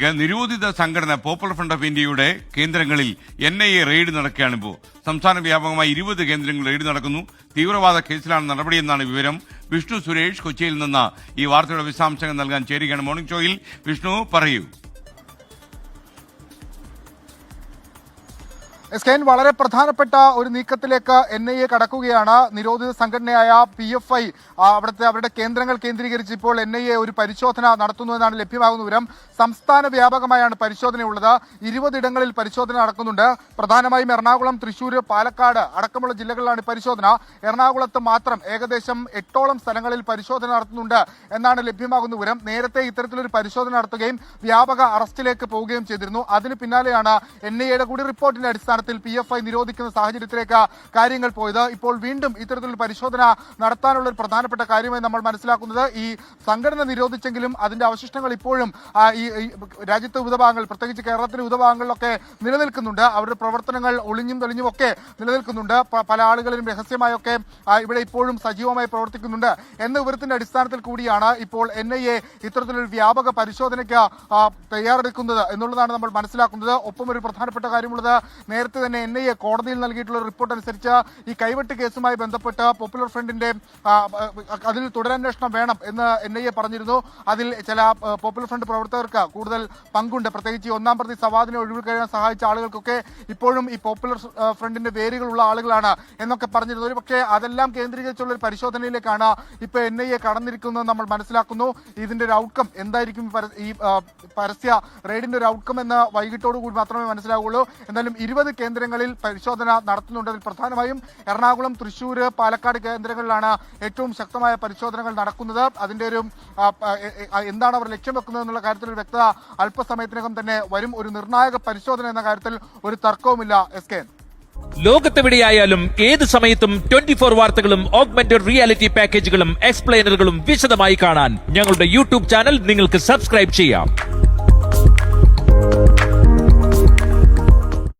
വാർത്തയിലേക്ക് നിരോധിത സംഘടന പോപ്പുലർ ഫ്രണ്ട് ഓഫ് ഇന്ത്യയുടെ കേന്ദ്രങ്ങളിൽ എൻ ഐ എ റെയ്ഡ് നടക്കുകയാണിപ്പോൾ സംസ്ഥാന വ്യാപകമായി ഇരുപത് കേന്ദ്രങ്ങളിൽ റെയ്ഡ് നടക്കുന്നു. തീവ്രവാദ കേസിലാണ് നടപടിയെന്നാണ് വിവരം. വിഷ്ണു സുരേഷ് കൊച്ചിയിൽ നിന്ന് ഈ വാർത്തയുടെ വിശദാംശങ്ങൾ നൽകാൻ ചേരുകയാണ്. മോർണിംഗ് ഷോയിൽ വിഷ്ണു പറയൂ. എസ് കെ എൻ വളരെ പ്രധാനപ്പെട്ട ഒരു നീക്കത്തിലേക്ക് എൻ ഐ എ കടക്കുകയാണ്. നിരോധിത സംഘടനയായ പി എഫ് ഐ അവിടുത്തെ അവരുടെ കേന്ദ്രങ്ങൾ കേന്ദ്രീകരിച്ച് ഇപ്പോൾ എൻ ഐ എ ഒരു പരിശോധന നടത്തുന്നു എന്നാണ് ലഭ്യമാകുന്ന വിവരം. സംസ്ഥാന വ്യാപകമായാണ് പരിശോധനയുള്ളത്. ഇരുപതിടങ്ങളിൽ പരിശോധന നടക്കുന്നുണ്ട്. പ്രധാനമായും എറണാകുളം തൃശൂർ പാലക്കാട് അടക്കമുള്ള ജില്ലകളിലാണ് പരിശോധന. എറണാകുളത്ത് മാത്രം ഏകദേശം എട്ടോളം സ്ഥലങ്ങളിൽ പരിശോധന നടത്തുന്നുണ്ട് എന്നാണ് ലഭ്യമാകുന്ന വിവരം. നേരത്തെ ഇത്തരത്തിലൊരു പരിശോധന നടത്തുകയും വ്യാപക അറസ്റ്റിലേക്ക് പോവുകയും ചെയ്തിരുന്നു. അതിന് പിന്നാലെയാണ് എൻ ഐ എയുടെ കൂടി റിപ്പോർട്ടിന്റെ അടിസ്ഥാനത്തിൽ പി എഫ് ഐ നിരോധിക്കുന്ന സാഹചര്യത്തിലേക്ക് കാര്യങ്ങൾ പോയത്. ഇപ്പോൾ വീണ്ടും ഇത്തരത്തിലൊരു പരിശോധന നടത്താനുള്ള ഒരു പ്രധാനപ്പെട്ട കാര്യമായി നമ്മൾ മനസ്സിലാക്കുന്നത് ഈ സംഘടന നിരോധിച്ചെങ്കിലും അതിന്റെ അവശിഷ്ടങ്ങൾ ഇപ്പോഴും ഈ രാജ്യത്തെ വിവിധ ഭാഗങ്ങൾ പ്രത്യേകിച്ച് കേരളത്തിലെ വിവിധ ഭാഗങ്ങളിലൊക്കെ നിലനിൽക്കുന്നുണ്ട്. അവരുടെ പ്രവർത്തനങ്ങൾ ഒളിഞ്ഞും തെളിഞ്ഞും ഒക്കെ നിലനിൽക്കുന്നുണ്ട്. പല ആളുകളിലും രഹസ്യമായൊക്കെ ഇവിടെ ഇപ്പോഴും സജീവമായി പ്രവർത്തിക്കുന്നുണ്ട്. എന്ന വിവരത്തിന്റെ അടിസ്ഥാനത്തിൽ കൂടിയാണ് ഇപ്പോൾ എൻ ഐ എ ഇത്തരത്തിലൊരു വ്യാപക പരിശോധനയ്ക്ക് തയ്യാറെടുക്കുന്നത് എന്നുള്ളതാണ് നമ്മൾ മനസ്സിലാക്കുന്നത്. ഒപ്പം ഒരു പ്രധാനപ്പെട്ട കാര്യമുള്ളത് നേരത്തെ തന്നെ എൻ ഐ എ കോടതിയിൽ നൽകിയിട്ടുള്ള റിപ്പോർട്ട് അനുസരിച്ച് ഈ കൈവെട്ട് കേസുമായി ബന്ധപ്പെട്ട് പോപ്പുലർ ഫ്രണ്ടിന്റെ അതിൽ തുടരന്വേഷണം വേണം എന്ന് എൻ ഐ എ പറഞ്ഞിരുന്നു. അതിൽ ചില പോപ്പുലർ ഫ്രണ്ട് പ്രവർത്തകർക്ക് കൂടുതൽ പങ്കുണ്ട്. പ്രത്യേകിച്ച് ഒന്നാം പ്രതി സവാദിനെ ഒഴിവിൽ കഴിയാൻ സഹായിച്ച ആളുകൾക്കൊക്കെ ഇപ്പോഴും ഈ പോപ്പുലർ ഫ്രണ്ടിന്റെ വേരുകളുള്ള ആളുകളാണ് എന്നൊക്കെ പറഞ്ഞിരുന്നു. ഒരു പക്ഷേ അതെല്ലാം കേന്ദ്രീകരിച്ചുള്ള ഒരു പരിശോധനയിലേക്കാണ് ഇപ്പൊ എൻ ഐ എ കടന്നിരിക്കുന്നത് നമ്മൾ മനസ്സിലാക്കുന്നു. ഇതിന്റെ ഒരു ഔട്ട്കം എന്തായിരിക്കും? ഈ പരസ്യ റെയ്ഡിന്റെ ഒരു ഔട്ട്കം എന്ന് വൈകിട്ടോടുകൂടി മാത്രമേ മനസ്സിലാവുള്ളൂ എന്തായാലും ഇരുപത് കേന്ദ്രങ്ങളിൽ പരിശോധന നടത്തുന്നുണ്ട്. പ്രധാനമായും എറണാകുളം തൃശൂർ പാലക്കാട് കേന്ദ്രങ്ങളിലാണ് ഏറ്റവും ശക്തമായ പരിശോധനകൾ നടക്കുന്നത്. അതിന്റെ ഒരു എന്താണ് അവർ ലക്ഷ്യം വെക്കുന്നത് എന്നുള്ള കാര്യത്തിൽ വ്യക്തത അല്പസമയത്തിനകം തന്നെ വരും. ഒരു നിർണായക പരിശോധന എന്ന കാര്യത്തിൽ ഒരു തർക്കവുമില്ല. എസ് കെ ലോകത്തെവിടെയായാലും ഏത് സമയത്തും ട്വന്റി ഫോർ വാർത്തകളും ഓഗ്മെന്റഡ് റിയാലിറ്റി പാക്കേജുകളും എക്സ്പ്ലെയിനറുകളും വിശദമായി കാണാൻ ഞങ്ങളുടെ യൂട്യൂബ് ചാനൽ നിങ്ങൾക്ക് സബ്സ്ക്രൈബ് ചെയ്യാം.